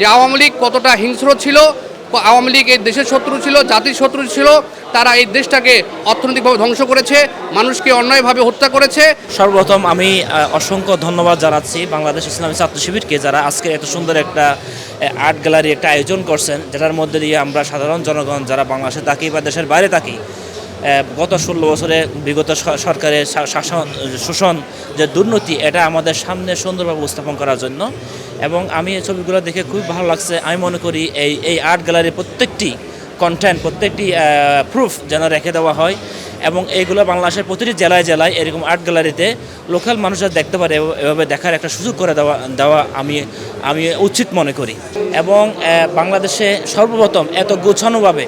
যে আওয়ামী লীগ কতটা হিংস্র ছিল আওয়ামী লীগ এই দেশের শত্রু ছিল, জাতির শত্রু ছিল, তারা এই দেশটাকে অর্থনৈতিকভাবে ধ্বংস করেছে, মানুষকে অন্যায়ভাবে হত্যা করেছে। সর্বপ্রথম আমি অসংখ্য ধন্যবাদ জানাচ্ছি বাংলাদেশ ইসলামী ছাত্র শিবিরকে যারা আজকে এত সুন্দর একটা আর্ট গ্যালারি একটা আয়োজন করছেন, যেটার মধ্যে দিয়ে আমরা সাধারণ জনগণ যারা বাংলাদেশে থাকি বা দেশের বাইরে থাকি গত ষোলো বছরে বিগত সরকারের শাসন, শোষণ যে দুর্নীতি, এটা আমাদের সামনে সুন্দরভাবে উপস্থাপন করার জন্য। এবং আমি এই ছবিগুলো দেখে খুব ভালো লাগছে। আমি মনে করি এই এই আর্ট গ্যালারির প্রত্যেকটি কন্টেন্ট প্রত্যেকটি প্রুফ যেন রেখে দেওয়া হয়। এবং এইগুলো বাংলাদেশের প্রতিটি জেলায় জেলায় এরকম আর্ট গ্যালারিতে লোকাল মানুষরা দেখতে পারে। এভ- এভাবে দেখার একটা সুযোগ করে দেওয়া দেওয়া আমি আমি উচিত মনে করি। এবং বাংলাদেশে সর্বপ্রথম এত গোছানোভাবে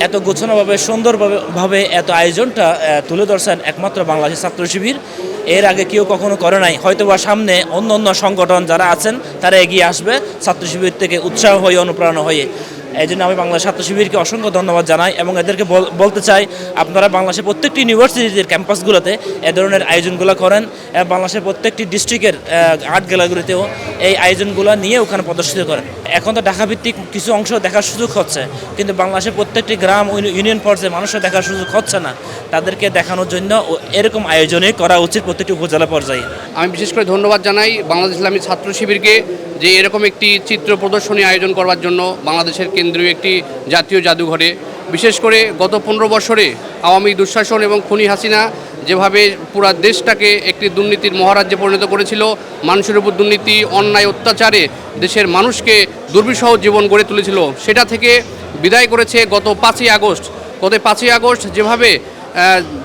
এত গোছানোভাবে, সুন্দরভাবে, ভাবে এত আয়োজনটা তুলে ধরছেন একমাত্র বাংলাদেশ ছাত্র শিবির। এর আগে কেউ কখনো করে নাই। হয়তো বা সামনে অন্য অন্য সংগঠন যারা আছেন, তারা এগিয়ে আসবে ছাত্র শিবির থেকে উৎসাহ হয়ে অনুপ্রেরণা হয়ে। এই জন্য আমি বাংলাদেশ ছাত্র শিবিরকে অসংখ্য ধন্যবাদ জানাই এবং এদেরকে বল- বলতে চাই, আপনারা বাংলাদেশের প্রত্যেকটি ইউনিভার্সিটির ক্যাম্পাসগুলোতে এ ধরনের আয়োজনগুলো করেন। বাংলাদেশের প্রত্যেকটি ডিস্ট্রিক্টের আর্ট গ্যালারিতেও এই আয়োজনগুলো নিয়ে ওখানে প্রদর্শিত করেন। এখন তো ঢাকা ভিত্তিক কিছু অংশ দেখার সুযোগ হচ্ছে, কিন্তু বাংলাদেশের প্রত্যেকটি গ্রাম ইউনিয়ন পর্যায়ে মানুষের দেখার সুযোগ হচ্ছে না। তাদেরকে দেখানোর জন্য এরকম আয়োজনে করা উচিত প্রত্যেকটি উপজেলা পর্যায়ে। আমি বিশেষ করে ধন্যবাদ জানাই বাংলাদেশ ইসলামী ছাত্র শিবিরকে যে এরকম একটি চিত্র প্রদর্শনী আয়োজন করবার জন্য বাংলাদেশের কেন্দ্রীয় একটি জাতীয় জাদুঘরে। বিশেষ করে গত পনেরো বছরে আওয়ামী দুঃশাসন এবং খুনি হাসিনা যেভাবে পুরা দেশটাকে একটি দুর্নীতির মহারাজ্যে পরিণত করেছিল, মানুষের উপর দুর্নীতি, অন্যায়, অত্যাচারে দেশের মানুষকে দুর্বিষহ জীবন গড়ে তুলেছিল, সেটা থেকে বিদায় করেছে গত পাঁচই আগস্ট। গত পাঁচই আগস্ট যেভাবে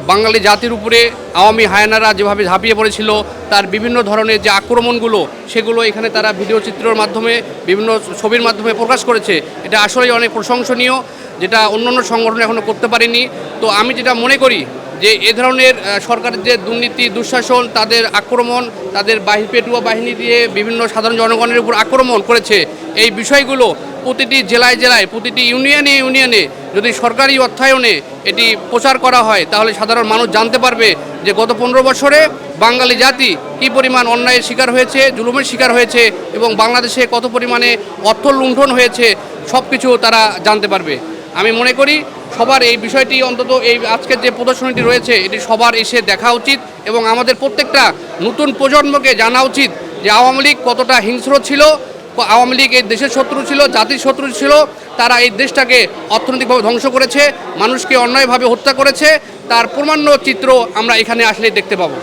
বাঙালি জাতির উপরে আওয়ামী হায়নারা যেভাবে ঝাঁপিয়ে পড়েছিল, তার বিভিন্ন ধরনের যে আক্রমণগুলো, সেগুলো এখানে তারা ভিডিও চিত্রের মাধ্যমে, বিভিন্ন ছবির মাধ্যমে প্রকাশ করেছে, এটা আসলেই অনেক প্রশংসনীয়, যেটা অন্য অন্য সংগঠন এখনও করতে পারেনি। তো আমি যেটা মনে করি যে এ ধরনের সরকারের যে দুর্নীতি, দুঃশাসন, তাদের আক্রমণ, তাদের বাহি পেটুয়া বাহিনী দিয়ে বিভিন্ন সাধারণ জনগণের উপর আক্রমণ করেছে, এই বিষয়গুলো প্রতিটি জেলায় জেলায়, প্রতিটি ইউনিয়নে ইউনিয়নে যদি সরকারি অর্থায়নে এটি প্রচার করা হয়, তাহলে সাধারণ মানুষ জানতে পারবে যে গত পনেরো বছরে বাঙালি জাতি কী পরিমাণ অন্যায়ের শিকার হয়েছে, জুলুমের শিকার হয়েছে এবং বাংলাদেশে কত পরিমাণে অর্থ লুণ্ঠন হয়েছে সব কিছু তারা জানতে পারবে। আমি মনে করি সবার এই বিষয়টি অন্তত এই আজকের যে প্রদর্শনীটি রয়েছে, এটি সবার এসে দেখা উচিত এবং আমাদের প্রত্যেকটা নতুন প্রজন্মকে জানা উচিত যে আওয়ামী লীগ কতটা হিংস্র ছিল আওয়ামী লীগ এই দেশের শত্রু ছিল, জাতির শত্রু ছিল, তারা এই দেশটাকে অর্থনৈতিকভাবে ধ্বংস করেছে, মানুষকে অন্যায়ভাবে হত্যা করেছে, তার প্রমাণ্য চিত্র আমরা এখানে আসলে দেখতে পাবো।